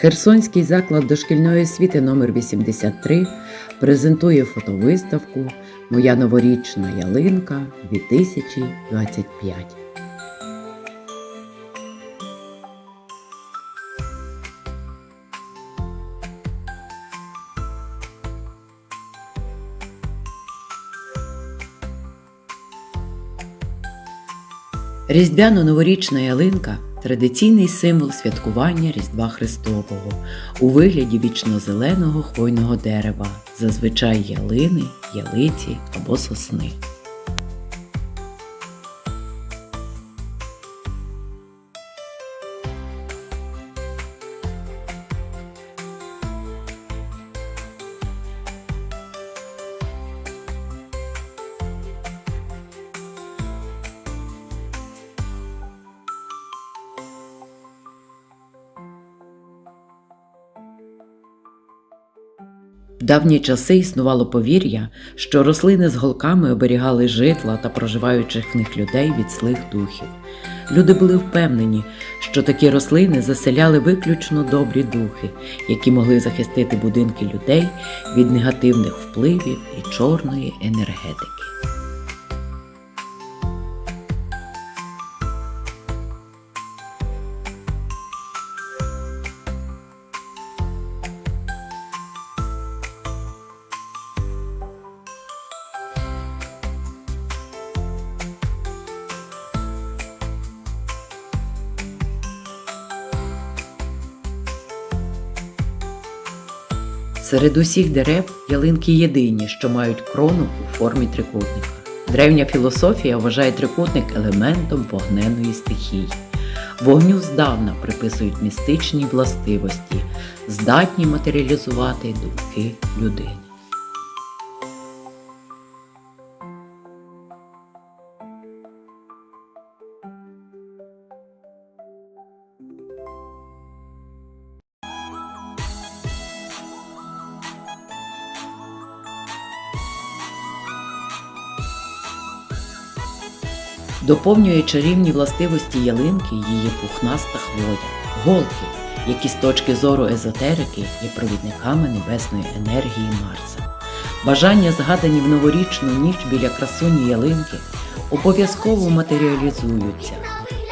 Херсонський заклад дошкільної освіти номер 83 презентує фотовиставку Моя новорічна ялинка 2025. Різдвяно-новорічна ялинка традиційний символ святкування Різдва Христового у вигляді вічно-зеленого хвойного дерева, зазвичай ялини, ялиці або сосни. Давні часи існувало повір'я, що рослини з голками оберігали житла та проживаючих в них людей від злих духів. Люди були впевнені, що такі рослини заселяли виключно добрі духи, які могли захистити будинки людей від негативних впливів і чорної енергетики. Серед усіх дерев ялинки єдині, що мають крону у формі трикутника. Древня філософія вважає трикутник елементом вогненої стихії. Вогню здавна приписують містичні властивості, здатні матеріалізувати думки людини. Доповнює чарівні властивості ялинки її пухнаста хвоя, голки, які з точки зору езотерики є провідниками небесної енергії Марса. Бажання, згадані в новорічну ніч біля красуні ялинки, обов'язково матеріалізуються,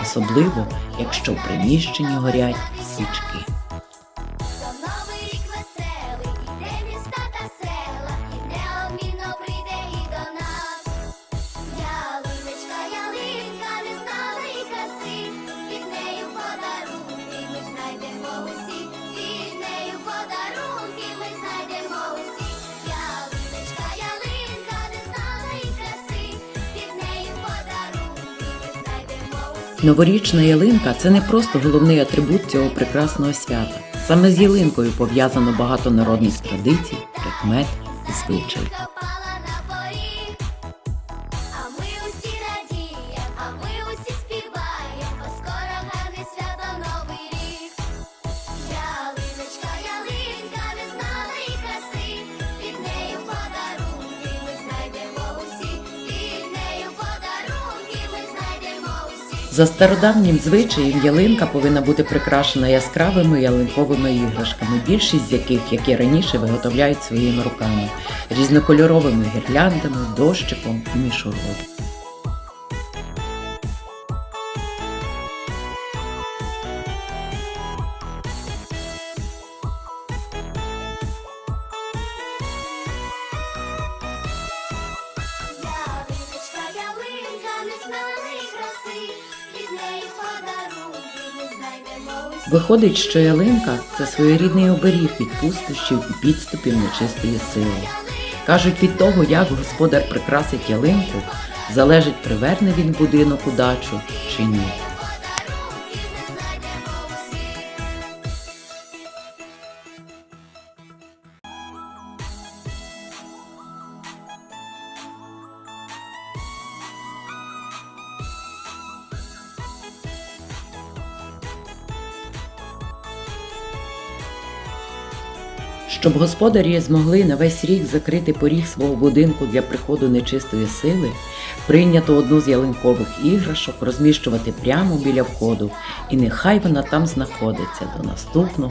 особливо якщо в приміщенні горять свічки. Новорічна ялинка це не просто головний атрибут цього прекрасного свята. Саме з ялинкою пов'язано багато народних традицій, прикмет і звичаїв. За стародавнім звичаєм ялинка повинна бути прикрашена яскравими ялинковими іграшками, більшість з яких, як і раніше, виготовляють своїми руками, різнокольоровими гірляндами, дощиком і мішурою. Виходить, що ялинка це своєрідний оберіг від пустощів і підступів нечистої сили. Кажуть, від того, як господар прикрасить ялинку, залежить, приверне він будинок удачу чи ні. Щоб господарі змогли на весь рік закрити поріг свого будинку для приходу нечистої сили, прийнято одну з ялинкових іграшок розміщувати прямо біля входу, і нехай вона там знаходиться до наступного